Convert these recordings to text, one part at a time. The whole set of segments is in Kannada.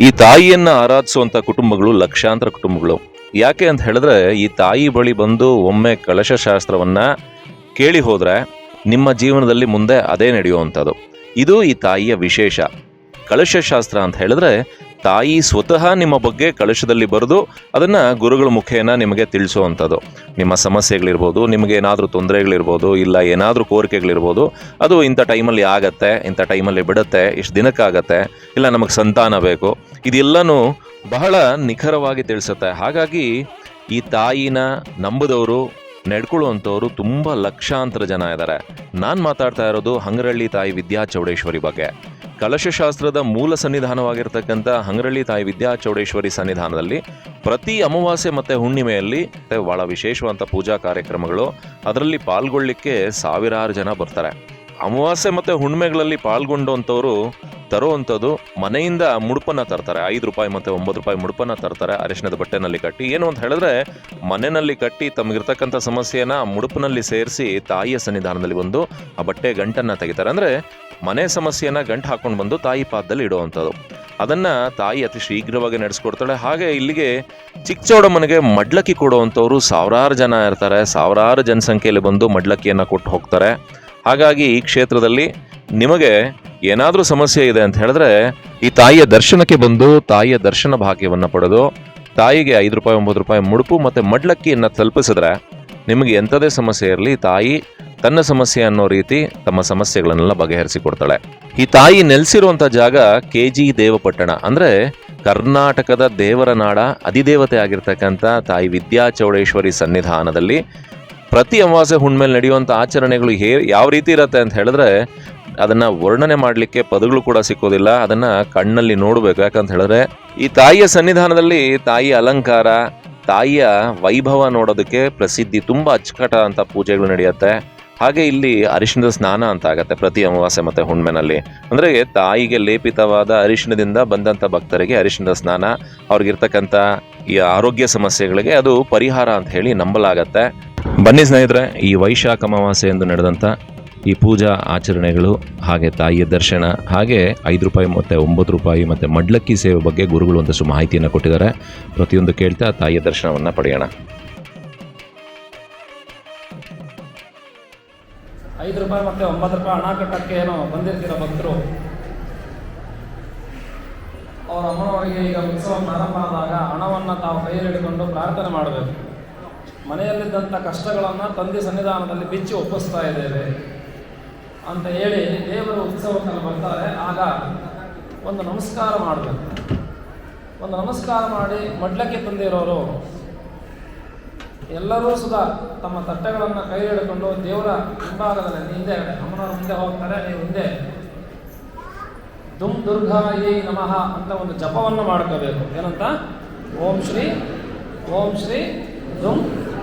ಈ ತಾಯಿಯನ್ನ ಆರಾಧಿಸುವಂತ ಕುಟುಂಬಗಳು ಲಕ್ಷಾಂತರ ಕುಟುಂಬಗಳು. ಯಾಕೆ ಅಂತ ಹೇಳಿದ್ರೆ, ಈ ತಾಯಿ ಬಳಿ ಬಂದು ಒಮ್ಮೆ ಕಳಶ ಶಾಸ್ತ್ರವನ್ನ ಕೇಳಿ ಹೋದ್ರೆ ನಿಮ್ಮ ಜೀವನದಲ್ಲಿ ಮುಂದೆ ಅದೇ ನಡೆಯುವಂಥದ್ದು. ಇದು ಈ ತಾಯಿಯ ವಿಶೇಷ. ಕಳಶ ಶಾಸ್ತ್ರ ಅಂತ ಹೇಳಿದ್ರೆ, ತಾಯಿ ಸ್ವತಃ ನಿಮ್ಮ ಬಗ್ಗೆ ಕಳಶದಲ್ಲಿ ಬರೆದು ಅದನ್ನ ಗುರುಗಳ ಮುಖೇನ ನಿಮಗೆ ತಿಳಿಸುವಂಥದ್ದು. ನಿಮ್ಮ ಸಮಸ್ಯೆಗಳಿರ್ಬೋದು, ನಿಮಗೆ ಏನಾದರೂ ತೊಂದರೆಗಳಿರ್ಬೋದು, ಇಲ್ಲ ಏನಾದರೂ ಕೋರಿಕೆಗಳಿರ್ಬೋದು, ಅದು ಇಂಥ ಟೈಮಲ್ಲಿ ಆಗತ್ತೆ, ಇಂಥ ಟೈಮಲ್ಲಿ ಬಿಡುತ್ತೆ, ಇಷ್ಟು ದಿನಕ್ಕಾಗತ್ತೆ, ಇಲ್ಲ ನಮಗೆ ಸಂತಾನ ಬೇಕು, ಇದೆಲ್ಲನೂ ಬಹಳ ನಿಖರವಾಗಿ ತಿಳಿಸುತ್ತೆ. ಹಾಗಾಗಿ ಈ ತಾಯಿನ ನಂಬದವರು, ನಡ್ಕೊಳ್ಳುವಂಥವ್ರು ತುಂಬ ಲಕ್ಷಾಂತರ ಜನ ಇದ್ದಾರೆ. ನಾನು ಮಾತಾಡ್ತಾ ಇರೋದು ಹಂಗರಳ್ಳಿ ತಾಯಿ ವಿದ್ಯಾ ಚೌಡೇಶ್ವರಿ ಬಗ್ಗೆ. ಕಲಶಶಾಸ್ತ್ರದ ಮೂಲ ಸನ್ನಿಧಾನವಾಗಿರ್ತಕ್ಕಂಥ ಹಂಗರಳ್ಳಿ ತಾಯಿ ವಿದ್ಯಾ ಚೌಡೇಶ್ವರಿ ಸನ್ನಿಧಾನದಲ್ಲಿ ಪ್ರತಿ ಅಮಾವಾಸ್ಯೆ ಮತ್ತು ಹುಣ್ಣಿಮೆಯಲ್ಲಿ ಬಹಳ ವಿಶೇಷವಾದಂಥ ಪೂಜಾ ಕಾರ್ಯಕ್ರಮಗಳು ಅದರಲ್ಲಿ ಪಾಲ್ಗೊಳ್ಳಿಕ್ಕೆ ಸಾವಿರಾರು ಜನ ಬರ್ತಾರೆ. ಅಮಾವಾಸ್ಯೆ ಮತ್ತು ಹುಣ್ಮೆಗಳಲ್ಲಿ ಪಾಲ್ಗೊಂಡಂಥವ್ರು ತರುವಂಥದ್ದು ಮನೆಯಿಂದ ಮುಡುಪನ್ನು ತರ್ತಾರೆ. ಐದು ರೂಪಾಯಿ ಮತ್ತು ಒಂಬತ್ತು ರೂಪಾಯಿ ಮುಡುಪನ್ನು ತರ್ತಾರೆ ಅರಿಶಿಣದ ಬಟ್ಟೆನಲ್ಲಿ ಕಟ್ಟಿ. ಏನು ಅಂತ ಹೇಳಿದ್ರೆ ಮನೆಯಲ್ಲಿ ಕಟ್ಟಿ ತಮಗಿರ್ತಕ್ಕಂಥ ಸಮಸ್ಯೆನ ಮುಡುಪಿನಲ್ಲಿ ಸೇರಿಸಿ ತಾಯಿಯ ಸನ್ನಿಧಾನದಲ್ಲಿ ಬಂದು ಆ ಬಟ್ಟೆ ಗಂಟನ್ನು ತೆಗಿತಾರೆ. ಅಂದರೆ ಮನೆ ಸಮಸ್ಯೆನ ಗಂಟು ಹಾಕೊಂಡು ಬಂದು ತಾಯಿ ಪಾದದಲ್ಲಿ ಇಡುವಂಥದ್ದು. ಅದನ್ನು ತಾಯಿ ಅತಿ ಶೀಘ್ರವಾಗಿ ನಡೆಸ್ಕೊಡ್ತಾಳೆ. ಹಾಗೆ ಇಲ್ಲಿಗೆ ಚಿಕ್ಕಚೌಡಮ್ಮನಿಗೆ ಮಡ್ಲಕ್ಕಿ ಕೊಡುವಂಥವ್ರು ಸಾವಿರಾರು ಜನ ಇರ್ತಾರೆ. ಸಾವಿರಾರು ಜನಸಂಖ್ಯೆಯಲ್ಲಿ ಬಂದು ಮಡ್ಲಕ್ಕಿಯನ್ನು ಕೊಟ್ಟು ಹೋಗ್ತಾರೆ. ಹಾಗಾಗಿ ಈ ಕ್ಷೇತ್ರದಲ್ಲಿ ನಿಮಗೆ ಏನಾದರೂ ಸಮಸ್ಯೆ ಇದೆ ಅಂತ ಹೇಳಿದ್ರೆ ಈ ತಾಯಿಯ ದರ್ಶನಕ್ಕೆ ಬಂದು ತಾಯಿಯ ದರ್ಶನ ಭಾಗ್ಯವನ್ನು ಪಡೆದು ತಾಯಿಗೆ ಐದು ರೂಪಾಯಿ, ಒಂಬತ್ತು ರೂಪಾಯಿ ಮುಡುಪು ಮತ್ತು ಮಡ್ಲಕ್ಕಿಯನ್ನು ತಲುಪಿಸಿದ್ರೆ ನಿಮಗೆ ಎಂಥದೇ ಸಮಸ್ಯೆ ಇರಲಿ ತಾಯಿ ತನ್ನ ಸಮಸ್ಯೆ ಅನ್ನೋ ರೀತಿ ತಮ್ಮ ಸಮಸ್ಯೆಗಳನ್ನೆಲ್ಲ ಬಗೆಹರಿಸಿಕೊಡ್ತಾಳೆ. ಈ ತಾಯಿ ನೆಲೆಸಿರುವಂಥ ಜಾಗ ಕೆ ಜಿ ದೇವಪಟ್ಟಣ. ಅಂದರೆ ಕರ್ನಾಟಕದ ದೇವರ ನಾಡ, ಅಧಿದೇವತೆ ಆಗಿರ್ತಕ್ಕಂಥ ತಾಯಿ ವಿದ್ಯಾ ಚೌಡೇಶ್ವರಿ ಸನ್ನಿಧಾನದಲ್ಲಿ ಪ್ರತಿ ಅಮಾವಾಸ್ಯೆ ಹುಣ್ಮೇಲೆ ನಡೆಯುವಂಥ ಆಚರಣೆಗಳು ಹೇ ಯಾವ ರೀತಿ ಇರುತ್ತೆ ಅಂತ ಹೇಳಿದ್ರೆ ಅದನ್ನು ವರ್ಣನೆ ಮಾಡಲಿಕ್ಕೆ ಪದಗಳು ಕೂಡ ಸಿಕ್ಕೋದಿಲ್ಲ. ಅದನ್ನು ಕಣ್ಣಲ್ಲಿ ನೋಡಬೇಕು. ಯಾಕಂತ ಹೇಳಿದ್ರೆ ಈ ತಾಯಿಯ ಸನ್ನಿಧಾನದಲ್ಲಿ ತಾಯಿಯ ಅಲಂಕಾರ, ತಾಯಿಯ ವೈಭವ ನೋಡೋದಕ್ಕೆ ಪ್ರಸಿದ್ಧಿ ತುಂಬ ಅಚ್ಚುಕಟ್ಟ ಅಂತ ಪೂಜೆಗಳು ನಡೆಯುತ್ತೆ. ಹಾಗೆ ಇಲ್ಲಿ ಅರಿಶಿಣದ ಸ್ನಾನ ಅಂತ ಆಗತ್ತೆ ಪ್ರತಿ ಅಮಾವಾಸ್ಯೆ ಮತ್ತೆ ಹುಣ್ಮೆನಲ್ಲಿ. ಅಂದ್ರೆ ತಾಯಿಗೆ ಲೇಪಿತವಾದ ಅರಿಶಿಣದಿಂದ ಬಂದಂತ ಭಕ್ತರಿಗೆ ಅರಿಶಿಣದ ಸ್ನಾನ, ಅವ್ರಿಗಿರ್ತಕ್ಕಂಥ ಈ ಆರೋಗ್ಯ ಸಮಸ್ಯೆಗಳಿಗೆ ಅದು ಪರಿಹಾರ ಅಂತ ಹೇಳಿ ನಂಬಲಾಗತ್ತೆ. ಬನ್ನಿ ಸ್ನೇಹಿತರೆ, ಈ ವೈಶಾಖ ಅಮಾವಾಸ್ಯೆ ಎಂದು ನಡೆದಂಥ ಈ ಪೂಜಾ ಆಚರಣೆಗಳು, ಹಾಗೆ ತಾಯಿಯ ದರ್ಶನ, ಹಾಗೆ ಐದು ರೂಪಾಯಿ ಮತ್ತು ಒಂಬತ್ತು ರೂಪಾಯಿ ಮತ್ತು ಮಡ್ಲಕ್ಕಿ ಸೇವೆ ಬಗ್ಗೆ ಗುರುಗಳು ಒಂದಷ್ಟು ಮಾಹಿತಿಯನ್ನು ಕೊಟ್ಟಿದ್ದಾರೆ. ಪ್ರತಿಯೊಂದು ಕೇಳ್ತಾ ತಾಯಿಯ ದರ್ಶನವನ್ನು ಪಡೆಯೋಣ. ಐದು ರೂಪಾಯಿ ಮತ್ತೆ ಒಂಬತ್ತು ರೂಪಾಯಿ ಹಣ ಕಟ್ಟಕ್ಕೆ ಏನೋ ಬಂದಿರ್ತೀರ ಭಕ್ತರು? ಅವರ ಅಮ್ಮನವರಿಗೆ ಈಗ ಉತ್ಸವ ಪ್ರಾರಂಭ ಆದಾಗ ಹಣವನ್ನು ತಾವು ಕೈಯಲ್ಲಿ ಹಿಡಿಕೊಂಡು ಪ್ರಾರ್ಥನೆ ಮಾಡಬೇಕು. ಮನೆಯಲ್ಲಿದ್ದಂಥ ಕಷ್ಟಗಳನ್ನು ತಂದೆ ಸನ್ನಿಧಾನದಲ್ಲಿ ಬಿಚ್ಚಿ ಒಪ್ಪಿಸ್ತಾ ಇದ್ದೇವೆ ಅಂತ ಹೇಳಿ ದೇವರು ಉತ್ಸವಕ್ಕೆ ಬರ್ತಾರೆ. ಆಗ ಒಂದು ನಮಸ್ಕಾರ ಮಾಡಬೇಕು. ಒಂದು ನಮಸ್ಕಾರ ಮಾಡಿ ಮಡ್ಲಕ್ಕೆ ತಂದಿರೋರು ಎಲ್ಲರೂ ಸುಧಾ ತಮ್ಮ ತಟ್ಟೆಗಳನ್ನು ಕೈ ಹಿಡ್ಕೊಂಡು ದೇವರ ಹಿಂಭಾಗದಲ್ಲಿ ಹಿಂದೆ, ಅಮ್ಮನವ್ರ ಮುಂದೆ ಹೋಗ್ತಾರೆ, ನೀವು ಹಿಂದೆ. ದುಮ್ ದುರ್ಗಾಯೇ ನಮಃ ಅಂತ ಒಂದು ಜಪವನ್ನು ಮಾಡ್ಕೋಬೇಕು. ಏನಂತ? ಓಂ ಶ್ರೀ ಓಂ ಶ್ರೀ ದುಮ್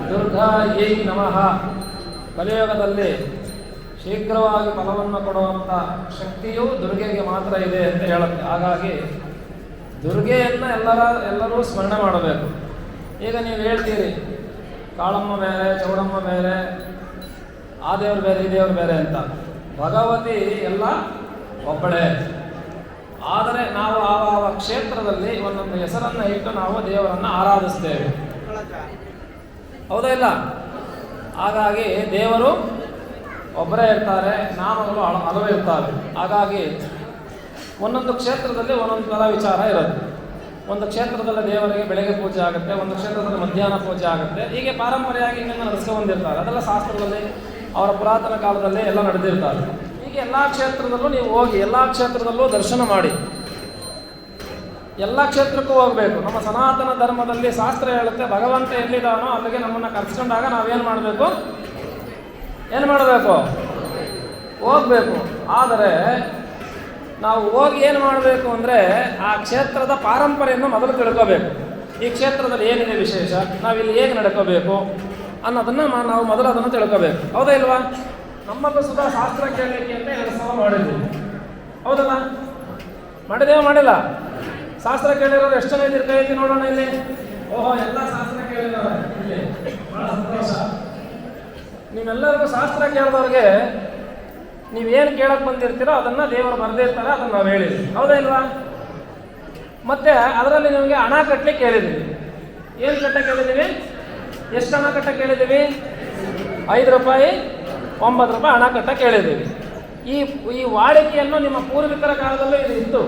ದುರ್ಗಾಯೇ ನಮಃ. ಕಲಿಯುಗದಲ್ಲಿ ಶೀಘ್ರವಾಗಿ ಫಲವನ್ನು ಕೊಡುವಂಥ ಶಕ್ತಿಯು ದುರ್ಗೆಗೆ ಮಾತ್ರ ಇದೆ ಅಂತ ಹೇಳುತ್ತೆ. ಹಾಗಾಗಿ ದುರ್ಗೆಯನ್ನು ಎಲ್ಲರ, ಎಲ್ಲರೂ ಸ್ಮರಣೆ ಮಾಡಬೇಕು. ಈಗ ನೀವು ಹೇಳ್ತೀರಿ, ಕಾಳಮ್ಮ ಬೇರೆ, ಚೌಡಮ್ಮ ಬೇರೆ ಆ ದೇವ್ರು ಬೇರೆ, ಈ ದೇವ್ರು ಬೇರೆ ಅಂತ. ಭಗವತಿ ಎಲ್ಲ ಒಬ್ಬಳೇ. ಆದರೆ ನಾವು ಆ ಆ ಕ್ಷೇತ್ರದಲ್ಲಿ ಒಂದೊಂದು ಹೆಸರನ್ನು ಇಟ್ಟು ನಾವು ದೇವರನ್ನು ಆರಾಧಿಸ್ತೇವೆ. ಹೌದಾ ಇಲ್ಲ? ಹಾಗಾಗಿ ದೇವರು ಒಬ್ಬರೇ ಇರ್ತಾರೆ, ನಾಮಗಳು ಹಲವೇ ಇರ್ತಾರೆ ಹಾಗಾಗಿ ಒಂದೊಂದು ಕ್ಷೇತ್ರದಲ್ಲಿ ಒಂದೊಂದು ಥರ ವಿಚಾರ ಇರುತ್ತೆ. ಒಂದು ಕ್ಷೇತ್ರದಲ್ಲಿ ದೇವರಿಗೆ ಬೆಳಗ್ಗೆ ಪೂಜೆ ಆಗುತ್ತೆ, ಒಂದು ಕ್ಷೇತ್ರದಲ್ಲಿ ಮಧ್ಯಾಹ್ನ ಪೂಜೆ ಆಗುತ್ತೆ. ಹೀಗೆ ಪಾರಂಪರೆಯಾಗಿ ಹಿಂಗೆ ನಡೆಸ್ಕೊಂಡು ಬಂದಿರ್ತಾರೆ. ಅದೆಲ್ಲ ಶಾಸ್ತ್ರದಲ್ಲಿ, ಅವರ ಪುರಾತನ ಕಾಲದಲ್ಲಿ ಎಲ್ಲ ನಡೆದಿರ್ತಾರೆ. ಹೀಗೆ ಎಲ್ಲ ಕ್ಷೇತ್ರದಲ್ಲೂ ನೀವು ಹೋಗಿ, ಎಲ್ಲ ಕ್ಷೇತ್ರದಲ್ಲೂ ದರ್ಶನ ಮಾಡಿ. ಎಲ್ಲ ಕ್ಷೇತ್ರಕ್ಕೂ ಹೋಗಬೇಕು. ನಮ್ಮ ಸನಾತನ ಧರ್ಮದಲ್ಲಿ ಶಾಸ್ತ್ರ ಹೇಳುತ್ತೆ, ಭಗವಂತ ಎಲ್ಲಿದ್ದಾನೋ ಅಲ್ಲಿಗೆ ನಮ್ಮನ್ನು ಕರ್ಸ್ಕೊಂಡಾಗ ನಾವೇನು ಮಾಡಬೇಕು? ಏನು ಮಾಡಬೇಕು? ಹೋಗಬೇಕು. ಆದರೆ, ನಾವು ಹೋಗಿ ಏನು ಮಾಡಬೇಕು ಅಂದರೆ ಆ ಕ್ಷೇತ್ರದ ಪಾರಂಪರೆಯನ್ನು ಮೊದಲು ತಿಳ್ಕೋಬೇಕು. ಈ ಕ್ಷೇತ್ರದಲ್ಲಿ ಏನಿದೆ ವಿಶೇಷ? ನಾವಿಲ್ಲಿ ಹೇಗೆ ನಡ್ಕೋಬೇಕು ಅನ್ನೋದನ್ನು ನಾವು ಮೊದಲು ಅದನ್ನು ತಿಳ್ಕೋಬೇಕು. ಹೌದಾ ಇಲ್ವಾ? ನಮ್ಮಲ್ಲೂ ಸುಧಾ ಶಾಸ್ತ್ರ ಕೇಳಲಿಕ್ಕೆ ಅಂತ ಸಲ ಮಾಡಿದ್ವಿ ಹೌದಲ್ಲ? ಮಾಡಿದೇವ ಮಾಡಿಲ್ಲ? ಶಾಸ್ತ್ರ ಕೇಳಿರೋರು ಎಷ್ಟು ಜನ ಇದ್ದೀರಿ? ಕೈ ನೋಡೋಣ ಇಲ್ಲಿ. ಓಹೋ, ಎಲ್ಲ ಶಾಸ್ತ್ರ ಕೇಳಿರೋರೆ ಇಲ್ಲಿ. ನೀವೆಲ್ಲರಿಗೂ ಶಾಸ್ತ್ರ ಕೇಳಿದವ್ರಿಗೆ ನೀವೇನು ಕೇಳಕ್ಕೆ ಬಂದಿರ್ತೀರೋ ಅದನ್ನ ದೇವರು ಬರೆದಿರ್ತಾರೆ ಅದನ್ನ ನಾವು ಹೇಳಿದ್ವಿ. ಹೌದಾ ಇಲ್ವಾ? ಮತ್ತೆ ಅದರಲ್ಲಿ ನಿಮಗೆ ಹಣ ಕಟ್ಟಲಿಕ್ಕೆ ಹೇಳಿದ್ವಿ ಏನು ಕಟ್ಟ ಕೇಳಿದ್ದೀವಿ? ಎಷ್ಟು ಹಣ ಕಟ್ಟ ಕೇಳಿದ್ದೀವಿ? ಐದು ರೂಪಾಯಿ. ಒಂಬತ್ತು ರೂಪಾಯಿ ಹಣ ಕಟ್ಟ ಕೇಳಿದ್ದೀವಿ. ಈ ಈ ವಾಡಿಕೆಯನ್ನು ನಿಮ್ಮ ಪೂರ್ವಿಕರ ಕಾಲದಲ್ಲೂ ಇದು ಇತ್ತು.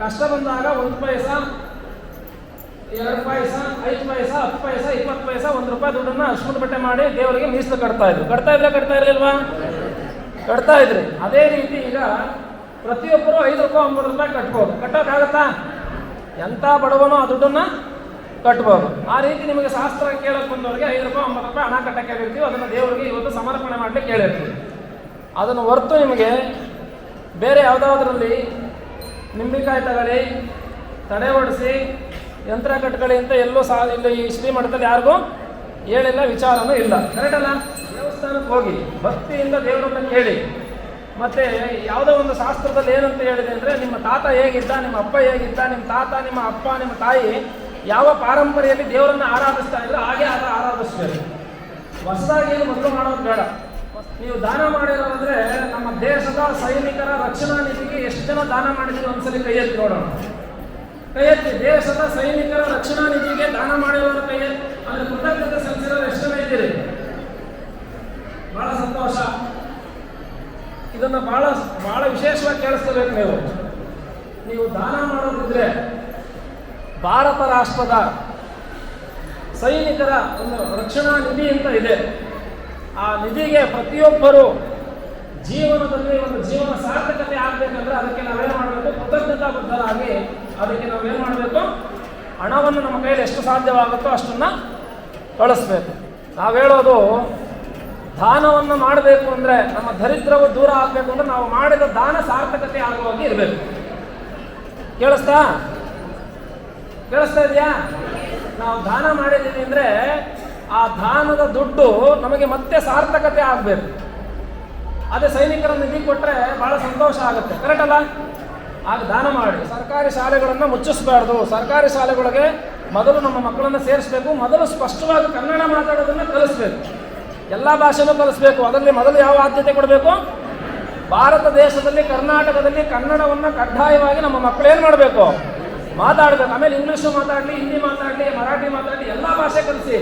ಕಷ್ಟ ಬಂದಾಗ ಒಂದು ಪೈಸ, ಎರಡು ಪೈಸ, ಐದು ಪೈಸ, ಹತ್ತು ಪೈಸ, ಇಪ್ಪತ್ತು ಪೈಸ, ಒಂದು ರೂಪಾಯಿ ದುಡ್ಡನ್ನು ಅಶ್ಮುಟ್ ಬಟ್ಟೆ ಮಾಡಿ ದೇವರಿಗೆ ಮೀಸಲು ಕಟ್ತಾ ಇದ್ರು. ಕಟ್ತಾ ಇದ್ರೆ ಕಟ್ತಾ ಇರಲಿಲ್ವಾ? ಕಟ್ತಾ ಇದ್ರಿ. ಅದೇ ರೀತಿ ಈಗ ಪ್ರತಿಯೊಬ್ಬರು ಐದು ರೂಪಾಯಿ, ಒಂಬತ್ತು ರೂಪಾಯಿ ಕಟ್ಬೋದು. ಕಟ್ಟೋಕ್ಕಾಗತ್ತಾ? ಎಂಥ ಬಡವನೋ ಆ ದುಡ್ಡನ್ನು ಕಟ್ಬೋದು. ಆ ರೀತಿ ನಿಮಗೆ ಶಾಸ್ತ್ರ ಕೇಳಕ್ಕೆ ಬಂದವರಿಗೆ ಐದು ರೂಪಾಯಿ, ಒಂಬತ್ತು ರೂಪಾಯಿ ಹಣ ಕಟ್ಟಕ್ಕೆ ಹೇಳಿರ್ತೀವಿ ಅದನ್ನು ದೇವರಿಗೆ ಇವತ್ತು ಸಮರ್ಪಣೆ ಮಾಡಲಿಕ್ಕೆ ಕೇಳಿರ್ತೀವಿ. ಅದನ್ನು ಹೊರತು ನಿಮಗೆ ಬೇರೆ ಯಾವುದಾದ್ರಲ್ಲಿ ನಿಂಬೆಕಾಯಿ ತಗೊಳ್ಳಿ ತಡೆ ಹೊಡಿಸಿ ಯಂತ್ರ ಕಟ್ಕೊಳ್ಳಿ ಅಂತ ಎಲ್ಲೂ ಸಾ ಇಲ್ಲಿ ಈ ಶ್ರೀಮಠದಲ್ಲಿ ಯಾರಿಗೂ ಹೇಳಿಲ್ಲ, ವಿಚಾರನೂ ಇಲ್ಲ. ಕರೆಕ್ಟ್ ಅಲ್ಲ? ದೇವಸ್ಥಾನಕ್ಕೆ ಹೋಗಿ, ಭಕ್ತಿಯಿಂದ ದೇವರನ್ನ ಕೇಳಿ. ಮತ್ತೆ ಯಾವುದೋ ಒಂದು ಶಾಸ್ತ್ರದಲ್ಲಿ ಏನಂತ ಹೇಳಿದೆ ಅಂದರೆ, ನಿಮ್ಮ ತಾತ ಹೇಗಿದ್ದ, ನಿಮ್ಮ ಅಪ್ಪ ಹೇಗಿದ್ದ, ನಿಮ್ಮ ತಾತ, ನಿಮ್ಮ ಅಪ್ಪ, ನಿಮ್ಮ ತಾಯಿ ಯಾವ ಪಾರಂಪರೆಯಲ್ಲಿ ದೇವರನ್ನ ಆರಾಧಿಸ್ತಾ ಇದ್ರೆ ಹಾಗೆ ಆದ ಆರಾಧಿಸ್ಬೇಕು ಹೊಸದಾಗಿ ಏನು ಮೊದಲು ಮಾಡೋದು ಬೇಡ. ನೀವು ದಾನ ಮಾಡಿರೋದಂದ್ರೆ ನಮ್ಮ ದೇಶದ ಸೈನಿಕರ ರಕ್ಷಣಾ ನಿಧಿಗೆ ಎಷ್ಟು ಜನ ದಾನ ಮಾಡಿದ್ರು ಒಂದ್ಸಲಿ ಕೈ ಎತ್ತಿ ನೋಡೋಣ. ಕೈ ಎತ್ತಿ ದೇಶದ ಸೈನಿಕರ ರಕ್ಷಣಾ ನಿಧಿಗೆ ದಾನ ಮಾಡಿರೋರ ಕೈ ಅಂದ್ರೆ ಕೃತಜ್ಞತೆ ಸಲ್ಲಿಸಿರೋರು ಎಷ್ಟು ಜನ ಇದ್ದೀರಿ? ಬಹಳ ಸಂತೋಷ. ಇದನ್ನ ಬಹಳ ಬಹಳ ವಿಶೇಷವಾಗಿ ಕೇಳಿಸ್ಕೋಬೇಕು ನೀವು. ನೀವು ದಾನ ಮಾಡೋದಿದ್ರೆ ಭಾರತ ರಾಷ್ಟ್ರದ ಸೈನಿಕರ ಒಂದು ರಕ್ಷಣಾ ನಿಧಿ ಅಂತ ಇದೆ. ಆ ನಿಧಿಗೆ ಪ್ರತಿಯೊಬ್ಬರು ಜೀವನದಲ್ಲಿ ಒಂದು ಜೀವನ ಸಾರ್ಥಕತೆ ಆಗಬೇಕಂದ್ರೆ ಅದಕ್ಕೆ ನಾವೇನು ಮಾಡಬೇಕು? ಕೃತಜ್ಞತಾ ಬದ್ಧರಾಗಿ ಅದಕ್ಕೆ ನಾವೇನು ಮಾಡಬೇಕು? ಹಣವನ್ನು ನಮ್ಮ ಕೈಯಲ್ಲಿ ಎಷ್ಟು ಸಾಧ್ಯವಾಗುತ್ತೋ ಅಷ್ಟನ್ನು ಕಳಿಸ್ಬೇಕು. ನಾವು ಹೇಳೋದು, ದಾನವನ್ನು ಮಾಡಬೇಕು ಅಂದರೆ ನಮ್ಮ ದರಿದ್ರವು ದೂರ ಆಗಬೇಕು ಅಂದ್ರೆ ನಾವು ಮಾಡಿದ ದಾನ ಸಾರ್ಥಕತೆ ಆಗುವಾಗಿ ಇರಬೇಕು. ಕೇಳಿಸ್ತಾ? ಕೇಳಿಸ್ತಾ ಇದೆಯಾ? ನಾವು ದಾನ ಮಾಡಿದ್ದೀವಿ ಅಂದರೆ ಆ ದಾನದ ದುಡ್ಡು ನಮಗೆ ಮತ್ತೆ ಸಾರ್ಥಕತೆ ಆಗಬೇಕು. ಅದೇ ಸೈನಿಕರ ನಿಧಿ ಕೊಟ್ಟರೆ ಭಾಳ ಸಂತೋಷ ಆಗುತ್ತೆ. ಕರೆಕ್ಟ್ ಅಲ್ಲ? ಆಗ ದಾನ ಮಾಡಿ. ಸರ್ಕಾರಿ ಶಾಲೆಗಳನ್ನು ಮುಚ್ಚಿಸಬಾರ್ದು. ಸರ್ಕಾರಿ ಶಾಲೆಗಳಿಗೆ ಮೊದಲು ನಮ್ಮ ಮಕ್ಕಳನ್ನು ಸೇರಿಸಬೇಕು. ಮೊದಲು ಸ್ಪಷ್ಟವಾಗಿ ಕನ್ನಡ ಮಾತಾಡೋದನ್ನು ಕಲಿಸ್ಬೇಕು. ಎಲ್ಲ ಭಾಷೆನೂ ಕಲಿಸ್ಬೇಕು. ಅದರಲ್ಲಿ ಮೊದಲು ಯಾವ ಆದ್ಯತೆ ಕೊಡಬೇಕು? ಭಾರತ ದೇಶದಲ್ಲಿ, ಕರ್ನಾಟಕದಲ್ಲಿ ಕನ್ನಡವನ್ನು ಕಡ್ಡಾಯವಾಗಿ ನಮ್ಮ ಮಕ್ಕಳು ಏನು ಮಾಡಬೇಕು? ಮಾತಾಡಬೇಕು ಆಮೇಲೆ ಇಂಗ್ಲೀಷು ಮಾತಾಡಲಿ, ಹಿಂದಿ ಮಾತಾಡಲಿ, ಮರಾಠಿ ಮಾತಾಡಲಿ, ಎಲ್ಲ ಭಾಷೆ ಕಲಿಸಿ.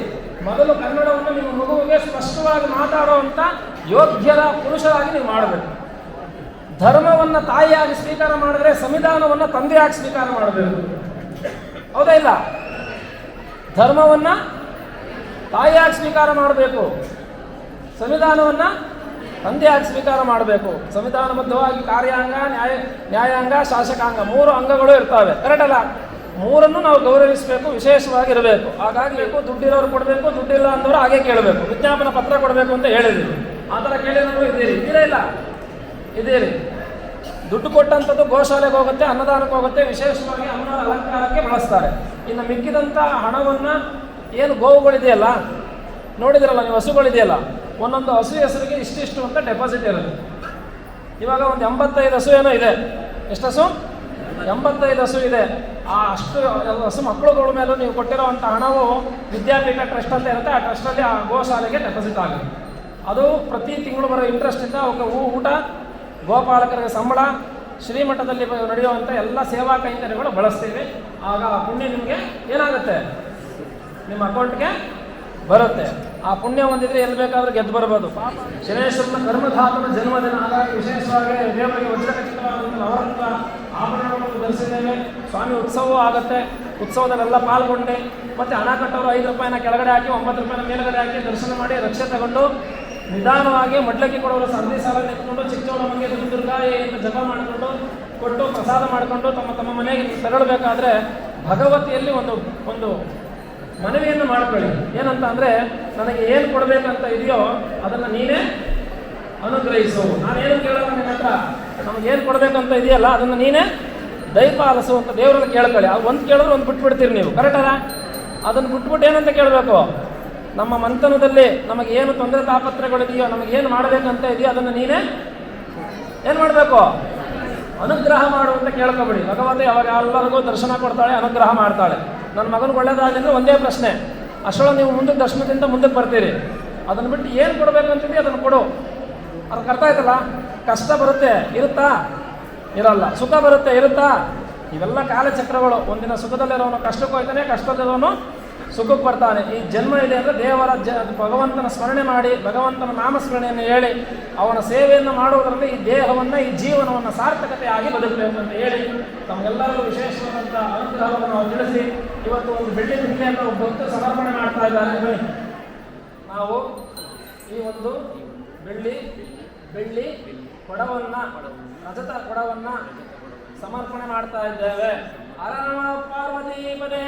ಮೊದಲು ಕನ್ನಡವನ್ನು ನಿಮ್ಮ ಮಗುವಿಗೆ ಸ್ಪಷ್ಟವಾಗಿ ಮಾತಾಡುವಂಥ ಯೋಗ್ಯರ ಪುರುಷರಾಗಿ ನೀವು ಮಾಡಬೇಕು. ಧರ್ಮವನ್ನು ತಾಯಿಯಾಗಿ ಸ್ವೀಕಾರ ಮಾಡಿದ್ರೆ ಸಂವಿಧಾನವನ್ನು ತಂದೆಯಾಗಿ ಸ್ವೀಕಾರ ಮಾಡಬೇಕು. ಹೌದಾ ಇಲ್ಲ? ಧರ್ಮವನ್ನು ತಾಯಿಯಾಗಿ ಸ್ವೀಕಾರ ಮಾಡಬೇಕು. ಸಂವಿಧಾನವನ್ನು ತಂದೆಯಾಗಿ ಸ್ವೀಕಾರ ಮಾಡಬೇಕು. ಸಂವಿಧಾನಬದ್ಧವಾಗಿ ಕಾರ್ಯಾಂಗ, ನ್ಯಾಯ, ನ್ಯಾಯಾಂಗ, ಶಾಸಕಾಂಗ ಮೂರು ಅಂಗಗಳು ಇರ್ತವೆ. ಕರೆಕ್ಟಲ್ಲ ಮೂರನ್ನು ನಾವು ಗೌರವಿಸಬೇಕು ವಿಶೇಷವಾಗಿ ಇರಬೇಕು ಹಾಗಾಗಿ ಬೇಕು ದುಡ್ಡಿರೋರು ಕೊಡಬೇಕು, ದುಡ್ಡಿಲ್ಲ ಅಂದವರು ಹಾಗೆ ಕೇಳಬೇಕು. ವಿಜ್ಞಾಪನ ಪತ್ರ ಕೊಡಬೇಕು ಅಂತ ಹೇಳಿದ್ರು ಆ ಥರ ಕೇಳಿದ್ರು ಇದ್ದೀರಿ. ಇದ್ದೀರಾ ಇಲ್ಲ? ಇದ್ದೀರಿ. ದುಡ್ಡು ಕೊಟ್ಟಂಥದ್ದು ಗೋಶಾಲೆಗೆ ಹೋಗುತ್ತೆ, ಅನ್ನದಾನಕ್ಕೆ ಹೋಗುತ್ತೆ, ವಿಶೇಷವಾಗಿ ಅನ್ನ ಅಲಂಕಾರಕ್ಕೆ ಬಳಸ್ತಾರೆ. ಇನ್ನು ಮಿಕ್ಕಿದಂಥ ಹಣವನ್ನು ಏನು ಗೋವುಗಳಿದೆಯಲ್ಲ? ನೋಡಿದಿರಲ್ಲ, ನೀವು ಹಸುಗಳಿದೆಯಲ್ಲ? ಒಂದೊಂದು ಹಸು ಹೆಸರಿಗೆ ಇಷ್ಟಿಷ್ಟು ಅಂತ ಡೆಪಾಸಿಟ್ ಇರುತ್ತೆ. ಇವಾಗ ಒಂದು ಎಂಬತ್ತೈದು ಹಸು ಏನೋ ಇದೆ. ಎಷ್ಟು ಹಸು? ಎಂಬತ್ತೈದು ಹಸು ಇದೆ. ಆ ಅಷ್ಟು ಹಸು ಮಕ್ಕಳುಗಳ ಮೇಲೂ ನೀವು ಕೊಟ್ಟಿರೋವಂಥ ಹಣವು ವಿದ್ಯಾಪೀಠ ಟ್ರಸ್ಟ್ ಅಂತ ಇರುತ್ತೆ. ಆ ಟ್ರಸ್ಟಲ್ಲಿ ಆ ಗೋಶಾಲೆಗೆ ಡೆಪಾಸಿಟ್ ಆಗುತ್ತೆ. ಅದು ಪ್ರತಿ ತಿಂಗಳು ಬರೋ ಇಂಟ್ರೆಸ್ಟಿಂದ ಅವಕ್ಕೆ ಹೂ, ಊಟ, ಗೋಪಾಲಕರಿಗೆ ಸಂಬಳ, ಶ್ರೀಮಠದಲ್ಲಿ ನಡೆಯುವಂಥ ಎಲ್ಲ ಸೇವಾ ಕೈಂಕರ್ಯಗಳು ಬಳಸ್ತೀವಿ. ಆಗ ಆ ಪುಣ್ಯ ನಿಮಗೆ ಏನಾಗುತ್ತೆ? ನಿಮ್ಮ ಅಕೌಂಟ್ಗೆ ಬರುತ್ತೆ. ಆ ಪುಣ್ಯ ಹೊಂದಿದ್ರೆ ಎಲ್ಲಿ ಬೇಕಾದ್ರೂ ಗೆದ್ದು ಬರಬಹುದು ಶನೇಶ್ವರನ ಕರ್ಮಧಾತನ ಜನ್ಮದಿನ. ಹಾಗಾಗಿ ವಿಶೇಷವಾಗಿ ದೇವರಿಗೆ ವಜ್ರಖಚಿತವಾದಂಥ ನವರತ್ನ ಆಭರಣಗಳನ್ನು ಧರಿಸಿದ್ದೇವೆ. ಸ್ವಾಮಿ, ಉತ್ಸವವೂ ಆಗುತ್ತೆ. ಉತ್ಸವದಲ್ಲೆಲ್ಲ ಪಾಲ್ಗೊಂಡೆ. ಮತ್ತು ಹಣ ಕಟ್ಟೋರು ಐದು ರೂಪಾಯಿನ ಕೆಳಗಡೆ ಹಾಕಿ, ಒಂಬತ್ತು ರೂಪಾಯಿನ ಮೇಲುಗಡೆ ಹಾಕಿ ದರ್ಶನ ಮಾಡಿ ರಕ್ಷೆ ತಗೊಂಡು ನಿಧಾನವಾಗಿ ಮಡ್ಲಕ್ಕಿ ಕೊಡೋರು ಸರದಿ ಸಾಲ ನಿಂತ್ಕೊಂಡು ಚಿಕ್ಕವಳಮಗೆ ದುರ್ಗಾಯಿ ಅಂತ ಜಪ ಮಾಡಿಕೊಂಡು, ಕೊಟ್ಟು ಪ್ರಸಾದ ಮಾಡಿಕೊಂಡು ತಮ್ಮ ತಮ್ಮ ಮನೆಗೆ ತಗೊಳ್ಬೇಕಾದ್ರೆ ಭಗವತಿಯಲ್ಲಿ ಒಂದು ಒಂದು ಮನವಿಯನ್ನು ಮಾಡ್ಕೊಳ್ಳಿ. ಏನಂತ ಅಂದರೆ ನನಗೆ ಏನು ಕೊಡಬೇಕಂತ ಇದೆಯೋ ಅದನ್ನು ನೀನೇ ಅನುಗ್ರಹಿಸು. ನಾನೇನು ಕೇಳೋಣ ನಿನ್ನ ಹತ್ರ? ನಮಗೇನು ಕೊಡಬೇಕಂತ ಇದೆಯಲ್ಲ, ಅದನ್ನು ನೀನೇ ದಯಪಾಲಿಸು ಅಂತ ದೇವರನ್ನು ಕೇಳ್ಕೊಳ್ಳಿ. ಅದು ಒಂದು ಕೇಳಿದ್ರೆ ಒಂದು ಬಿಟ್ಬಿಡ್ತೀರಿ ನೀವು. ಕರೆಕ್ಟಲ್ಲ ಅದನ್ನು ಬಿಟ್ಬಿಟ್ಟು ಏನಂತ ಕೇಳಬೇಕು? ನಮ್ಮ ಮಂಥನದಲ್ಲಿ ಏನು ತೊಂದರೆ ತಾಪತ್ರಗಳಿದೆಯೋ ನಮಗೇನು ಮಾಡಬೇಕಂತ ಇದೆಯೋ ಅದನ್ನು ನೀನೇ ಏನು ಮಾಡಬೇಕು? ಅನುಗ್ರಹ ಮಾಡು ಅಂತ ಕೇಳ್ಕೊಬೇಡಿ. ಭಗವಂತ ಅವಾಗ ಎಲ್ಲರಿಗೂ ದರ್ಶನ ಕೊಡ್ತಾಳೆ, ಅನುಗ್ರಹ ಮಾಡ್ತಾಳೆ. ನನ್ನ ಮಗನಿಗೆ ಒಳ್ಳೇದಾಗಲಿ ಒಂದೇ ಪ್ರಶ್ನೆ. ಅಷ್ಟೊಳಗೆ ನೀವು ಮುಂದೆ ದರ್ಶನದಿಂದ ಮುಂದಕ್ಕೆ ಬರ್ತೀರಿ. ಅದನ್ನು ಬಿಟ್ಟು ಏನು ಕೊಡಬೇಕು ಕೊಡಬೇಕಂತಿದೆಯೋ ಅದನ್ನು ಕೊಡು. ಅದಕ್ಕೆ ಅರ್ಥ ಆಯ್ತಲ್ಲ? ಕಷ್ಟ ಬರುತ್ತೆ, ಇರುತ್ತಾ? ಇರಲ್ಲ. ಸುಖ ಬರುತ್ತೆ, ಇರುತ್ತಾ? ಇವೆಲ್ಲ ಕಾಲಚಕ್ರಗಳು. ಒಂದಿನ ಸುಖದಲ್ಲಿರೋನು ಕಷ್ಟಕ್ಕೆ ಹೋಗ್ತಾನೆ, ಕಷ್ಟದಲ್ಲಿರೋನು ಸುಖಕ್ಕೆ ಬರ್ತಾನೆ. ಈ ಜನ್ಮ ಇದೆ ಅಂದರೆ ದೇವರ ಜ ಭಗವಂತನ ಸ್ಮರಣೆ ಮಾಡಿ, ಭಗವಂತನ ನಾಮಸ್ಮರಣೆಯನ್ನು ಹೇಳಿ, ಅವನ ಸೇವೆಯನ್ನು ಮಾಡುವುದರಿಂದ ಈ ದೇಹವನ್ನು, ಈ ಜೀವನವನ್ನು ಸಾರ್ಥಕತೆಯಾಗಿ ಬದುಕಬೇಕು ಅಂತ ಹೇಳಿ ತಮಗೆಲ್ಲರಿಗೂ ವಿಶೇಷವಾದಂಥ ಅನುಗ್ರಹವನ್ನು ನಾವು ತಿಳಿಸಿ, ಇವತ್ತು ಒಂದು ಬೆಳ್ಳಿ ಒಬ್ಬ ಭಕ್ತರು ಸಮರ್ಪಣೆ ಮಾಡ್ತಾ ಇದ್ದಾರೆ. ನಾವು ಈ ಒಂದು ಬೆಳ್ಳಿ ಬೆಳ್ಳಿ ಕೊಡವನ್ನು, ರಜತ ಕೊಡವನ್ನು ಸಮರ್ಪಣೆ ಮಾಡ್ತಾ ಇದ್ದೇವೆ. હર પાર્વતી પદે.